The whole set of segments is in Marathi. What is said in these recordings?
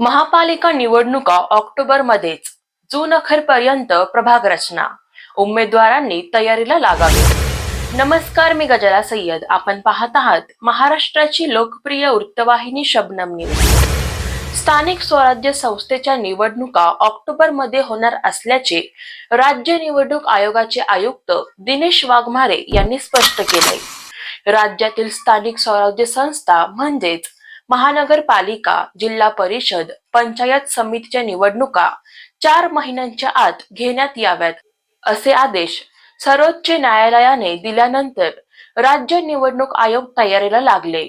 महापालिका निवडणुका ऑक्टोबर मध्येच. जून अखेरपर्यंत प्रभाग रचना. उमेदवारांनी तयारीला लागावी. नमस्कार मी गजला सय्यद. आपण पाहत आहात महाराष्ट्राची लोकप्रिय वृत्तवाहिनी शबनम न्यूज. स्थानिक स्वराज्य संस्थेच्या निवडणुका ऑक्टोबरमध्ये होणार असल्याचे राज्य निवडणूक आयोगाचे आयुक्त दिनेश वाघमारे यांनी स्पष्ट केले राज्यातील स्थानिक स्वराज्य संस्था म्हणजेच महानगरपालिका जिल्हा परिषद पंचायत समितीच्या निवडणुका चार महिन्यांच्या आत घेण्यात याव्यात असे आदेश सर्वोच्च न्यायालयाने दिल्यानंतर राज्य निवडणूक आयोग तयारीला लागले.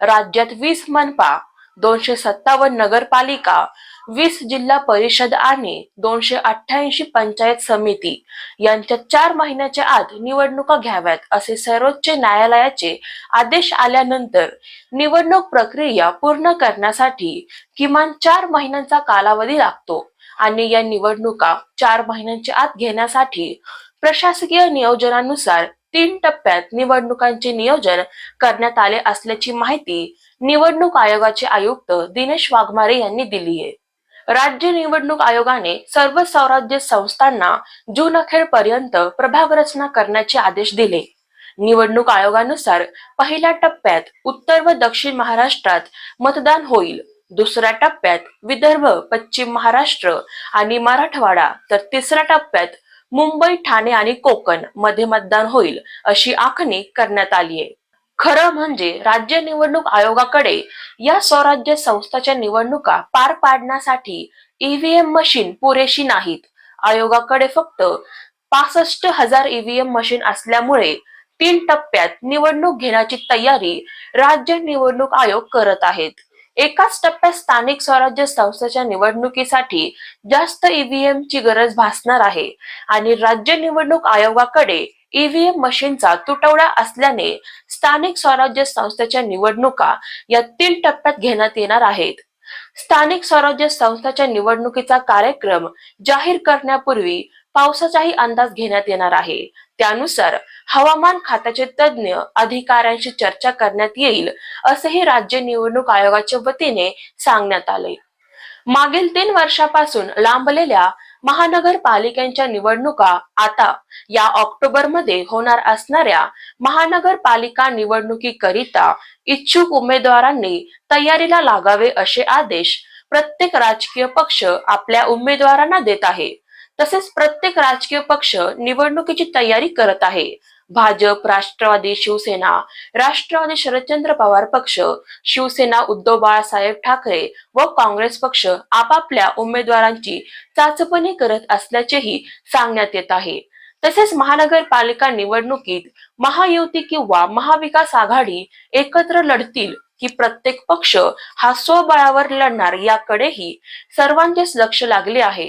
राज्यात वीस मनपा दोनशे सत्तावन्न नगरपालिका वीस जिल्हा परिषद आणि दोनशे अठ्ठ्याऐंशी पंचायत समिती यांच्या चार महिन्याच्या आत निवडणुका घ्याव्यात असे सर्वोच्च न्यायालयाचे आदेश आल्यानंतर निवडणूक प्रक्रिया पूर्ण करण्यासाठी किमान चार महिन्यांचा कालावधी लागतो आणि या निवडणुका चार महिन्यांच्या आत घेण्यासाठी प्रशासकीय नियोजनानुसार तीन टप्प्यात निवडणुकांचे नियोजन करण्यात आले असल्याची माहिती निवडणूक आयोगाचे आयुक्त दिनेश वाघमारे यांनी दिली आहे. राज्य निवडणूक आयोगाने सर्व स्वराज्य संस्थांना जून अखेर पर्यंत प्रभाग रचना करण्याचे आदेश दिले. निवडणूक आयोगानुसार पहिल्या टप्प्यात उत्तर व दक्षिण महाराष्ट्रात मतदान होईल. दुसऱ्या टप्प्यात विदर्भ पश्चिम महाराष्ट्र आणि मराठवाडा तर तिसऱ्या टप्प्यात मुंबई ठाणे आणि कोकणमध्ये मतदान होईल अशी आखणी करण्यात आली आहे. खरं म्हणजे राज्य निवडणूक आयोगाकडे या स्वराज्य संस्थाच्या निवडणुका पार पाडण्यासाठी ईव्हीएम मशीन पुरेशी नाहीत. आयोगाकडे फक्त पासष्ट हजार ईव्हीएम मशीन असल्यामुळे तीन टप्प्यात निवडणूक घेण्याची तयारी राज्य निवडणूक आयोग करत आहेत. एकाच टप्प्यात स्थानिक स्वराज्य संस्थेच्या निवडणुकीसाठी जास्त ईव्हीएम ची गरज भासणार आहे. आणि राज्य निवडणूक आयोगाकडे ईव्हीएम मशीनचा तुटवडा असल्याने स्थानिक स्वराज्य संस्थेच्या निवडणुका या तीन टप्प्यात घेण्यात येणार आहेत. स्थानिक स्वराज्य संस्थेच्या निवडणुकीचा कार्यक्रम जाहीर करण्यापूर्वी पावसाचाही अंदाज घेण्यात येणार आहे. त्यानुसार हवामान खात्याचे तज्ज्ञ अधिकाऱ्यांशी चर्चा करण्यात येईल असेही राज्य निवडणूक आयोगाच्या वतीने सांगण्यात आले मागील तीन वर्षापासून लांबलेल्या महानगरपालिकांच्या निवडणुका आता या ऑक्टोबरमध्ये होणार असणाऱ्या महानगरपालिका निवडणुकीकरिता इच्छुक उमेदवारांनी तयारीला लागावे असे आदेश प्रत्येक राजकीय पक्ष आपल्या उमेदवारांना देत आहे. तसेच प्रत्येक राजकीय पक्ष निवडणुकीची तयारी करत आहे. भाजप राष्ट्रवादी शिवसेना राष्ट्रवादी शरदचंद्र पवार पक्ष शिवसेना उद्धव बाळासाहेब ठाकरे व काँग्रेस पक्ष आपापल्या उमेदवारांची चाचपणी करत असल्याचेही सांगण्यात येत आहे. तसेच महानगरपालिका निवडणुकीत महायुती किंवा महाविकास आघाडी एकत्र लढतील की प्रत्येक पक्ष हा स्वबळावर लढणार याकडेही सर्वांचेच लक्ष लागले आहे.